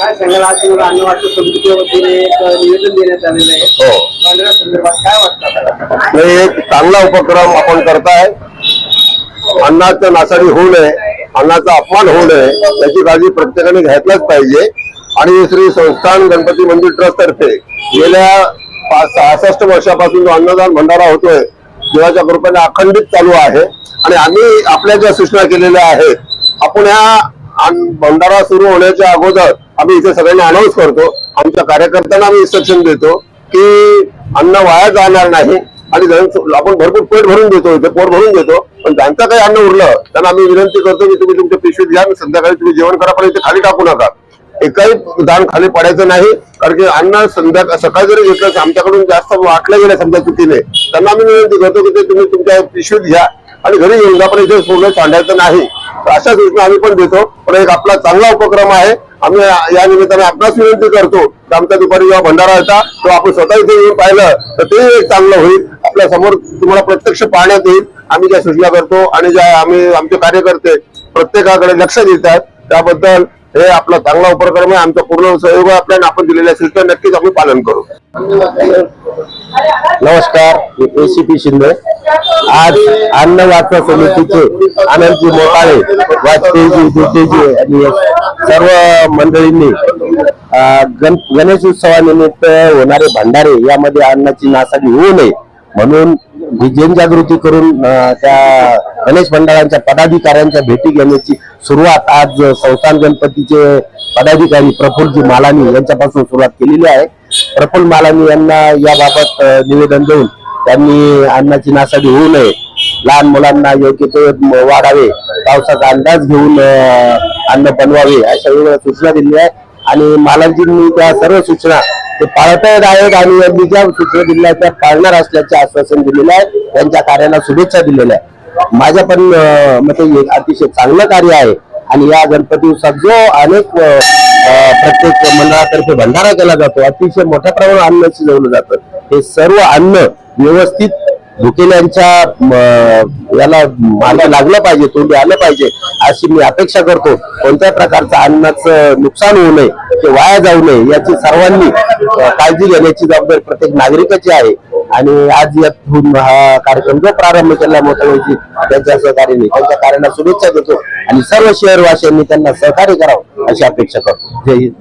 काय सांगाल? आज तुम्हाला अन्न वाटप समितीच्या वतीने एक निवेदन देण्यात आलेलं आहे. हो. पांढऱ्या संदर्भात काय वाटतं आपल्याला? एक चांगला उपक्रम आपण करताय. अन्नाचं नासाडी होऊ नये अन्नाचा अपमान होऊ नये त्याची काळजी प्रत्येकाने घ्यायलाच पाहिजे. आणि श्री संस्थान गणपती मंदिर ट्रस्ट तर्फे गेल्या सहासष्ट वर्षापासून जो अन्नदान भंडारा होतोय देवाच्या कृपेने अखंडित चालू आहे. आणि आम्ही आपल्या ज्या सूचना केलेल्या आहेत आपण ह्या भंडारा सुरू होण्याच्या अगोदर आम्ही इथे सगळ्यांना अनाऊन्स करतो. आमच्या कार्यकर्त्यांना आम्ही इन्स्ट्रक्शन देतो की अन्न वाया जाणार नाही आणि आपण भरपूर पेट भरून देतो इथे पोट भरून देतो पण ज्यांचं काही अन्न उरलं त्यांना आम्ही विनंती करतो की तुम्ही तुमच्या पिशवीत घ्या आणि संध्याकाळी तुम्ही जेवण करा पण इथे खाली टाकू नका. एकही दान खाली पडायचं नाही कारण की अन्न संध्याकाळ सकाळी जरी घेतलं आमच्याकडून जास्त वाटलं गेलं समजा चुकीने त्यांना आम्ही विनंती करतो की ते तुम्ही तुमच्या पिशवीत घ्या आणि घरी येऊन जा पण इथे पूर्ण सांडायचं नाही. अशा सूचना आम्ही पण देतो. पण एक आपला चांगला उपक्रम आहे. आम्ही या निमित्ताने आपणास विनंती करतो की आमच्या दुपारी जेव्हा भंडारा होता तो आपण स्वतः इथे येऊन पाहिलं तर ते एक चांगलं होईल. आपल्यासमोर तुम्हाला प्रत्यक्ष पाहण्यात येईल. आम्ही ज्या सूचना करतो आणि ज्या आम्ही आमचे कार्यकर्ते प्रत्येकाकडे लक्ष देतात. त्याबद्दल हे आपला चांगला उपक्रम आहे आमचा पूर्ण सहयोग आहे आपल्याला आपण दिलेल्या सूचना नक्कीच आम्ही पालन करू. नमस्कार मी एसीपी शिंदे. आज अन्न वाचा समितीचे आनंदजी मोकाळे वाजपेयीजी दुतेजी आणि सर्व मंडळींनी गण गणेश उत्सवानिमित्त होणारे भंडारे यामध्ये अन्नाची नासाडी होऊ नये म्हणून ही जनजागृती करून त्या गणेश मंडळांच्या पदाधिकाऱ्यांच्या भेटी घेण्याची सुरुवात आज संस्थान गणपतीचे पदाधिकारी प्रफुल्लजी मालानी यांच्यापासून सुरुवात केलेली आहे. प्रफुल्ल मालानी यांना याबाबत निवेदन देऊन त्यांनी अन्नाची नासाडी होऊ नये. लहान मुलांना योग्य ते वाढावे पावसाचा अंदाज घेऊन अन्न बनवावे अशा वेगवेगळ्या सूचना दिलेल्या आहेत. आणि मालाजींनी त्या सर्व सूचना ते पाळत आहेत आणि यांनी ज्या सूचना दिल्या आहेत त्या पाळणार असल्याचे आश्वासन दिलेलं आहे. त्यांच्या कार्याला शुभेच्छा दिलेल्या आहेत. माझ्या पण मते अतिशय चांगलं कार्य आहे. आणि या गणपती उत्सवात जो अनेक प्रत्येक मंडळातर्फे भंडारा केला जातो अतिशय मोठ्या प्रमाणात अन्न शिजवलं जातं. हे सर्व अन्न व्यवस्थित भुकेल्यांच्या याला मार्ग लागलं पाहिजे तोंडी आलं पाहिजे अशी मी अपेक्षा करतो. कोणत्या प्रकारचं अन्नाचं नुकसान होऊ नये ते वाया जाऊ नये याची सर्वांनी काळजी घेण्याची जबाबदारी प्रत्येक नागरिकाची आहे. आणि आज यातून हा कार्यक्रम जो प्रारंभ केला मोठ्याची त्यांच्या सहकार्याने त्यांच्या कार्याला शुभेच्छा देतो. आणि सर्व शहरवासियांनी त्यांना सहकार्य करावं अशी अपेक्षा करतो. जय हिंद.